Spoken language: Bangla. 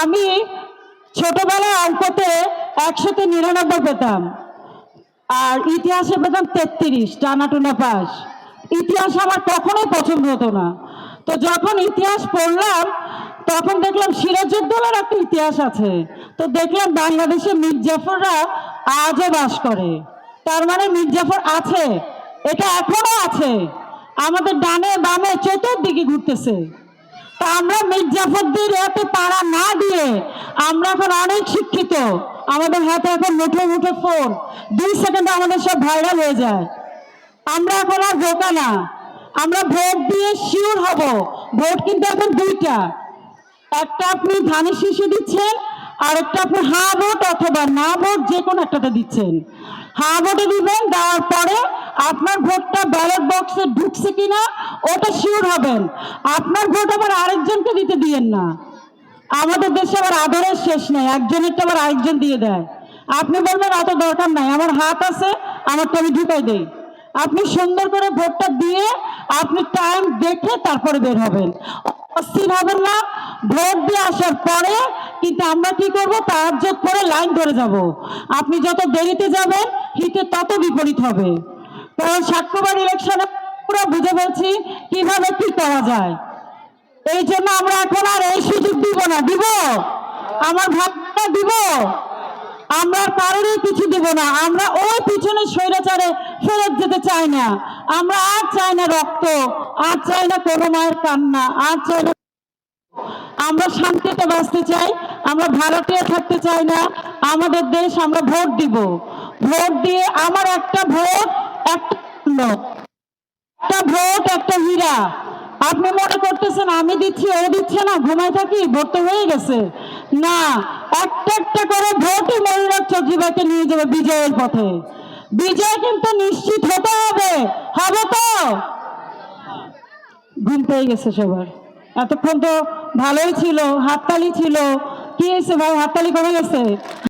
আমি ছোটবেলায় অঙ্কতে একশোতে নিরানব্বই পেতাম। আর ইতিহাসে পেতাম তেত্রিশ টানাটুনা পাস ইতিহাস আমার কখনোই পছন্দ হতো না। তো যখন ইতিহাস পড়লাম, তখন দেখলাম সিরাজউদ্দৌলার একটা ইতিহাস আছে। তো দেখলাম বাংলাদেশে মির্জাফররা আজও বাস করে। তার মানে মির্জাফর আছে, এটা এখনও আছে। আমাদের ডানে বামে চতুর্দিকে ঘুরতেছে। তা আমরা মির্জাফরদের এত পাড়া না দিয়ে আমরা এখন অনেক শিক্ষিত। আমাদের হাতে এখন মুঠো মুঠো ফোন দুই সেকেন্ডে আমাদের সব ভাইরাল হয়ে যায়। আমরা এখন আর বোকা না। আমরা ভোট দিয়ে শিওর হব। ভোট কিন্তু এখন দুইটা। একটা আপনি ধানের শীষে দিচ্ছেন আর একটা আপনি হা ভোট অথবা না ভোট যে কোনো একটাতে দিচ্ছেন। হা ভোটে দিবেন, দেওয়ার পরে আপনার ভোটটা ব্যালট বক্সে ঢুকছে কিনা, ওটা শিওর হবেন। আপনার ভোট আবার আরেকজনকে দিতে দিয়েন না। আমাদের দেশে আবার আধারের শেষ নেই একজনেরটা আবার আরেকজন দিয়ে দেয়। আপনি বলবেন, অত দরকার নাই, আমার হাত আছে আমার তো আমি ঢুকাই দেই। আপনি সুন্দর করে ভোটটা দিয়ে আপনি টাইম দেখে তারপরে বের হবেন। অস্থির হবেন না, ভোট দিয়ে আসার পরে কিন্তু আমরা কি করব? তাহাজ্জত করে লাইন ধরে যাব। আপনি যত দেরিতে যাবেন, হিতে তত বিপরীত হবে। কারণ সাক্ষ্যবার ইলেকশনে পুরো বুঝে বলছি কীভাবে কি করা যায়। এই জন্য আমরা এখন আর এই সুযোগ দিব না, দিব? আমার ভাবনা দিব? আমরা কারোরই কিছু দিব না, আমরা ওই পিছনে স্বৈরাচারে ফেরত যেতে চাই না। আমরা আর চাই না রক্ত, আর চাই না কোনো মায়ের কান্না, আর চাই না আমরা শান্তিতে বাঁচতে চাই, আমরা ভারতীয় থাকতে চাই না, আমাদের দেশ আমরা ভোট দিব। ভোট দিয়ে আমার একটা ভোট একটা ভোট একটা হীরা। আপনি মনে করতেছেন আমি দিচ্ছি, ও দিচ্ছে না ঘুমাই থাকি, ভোট তো হয়ে গেছে। না, একটা একটা করে ভোটই মনিরাজ চৌধুরীকে নিয়ে যাবে বিজয়ের পথে। বিজয় কিন্তু নিশ্চিত হতে হবে। হবে তো? ঘুম পেয়ে গেছে সবার। এতক্ষণ তো ভালোই ছিল, হাততালি ছিল। কি হয়েছে ভাই? হাততালি কমে গেছে?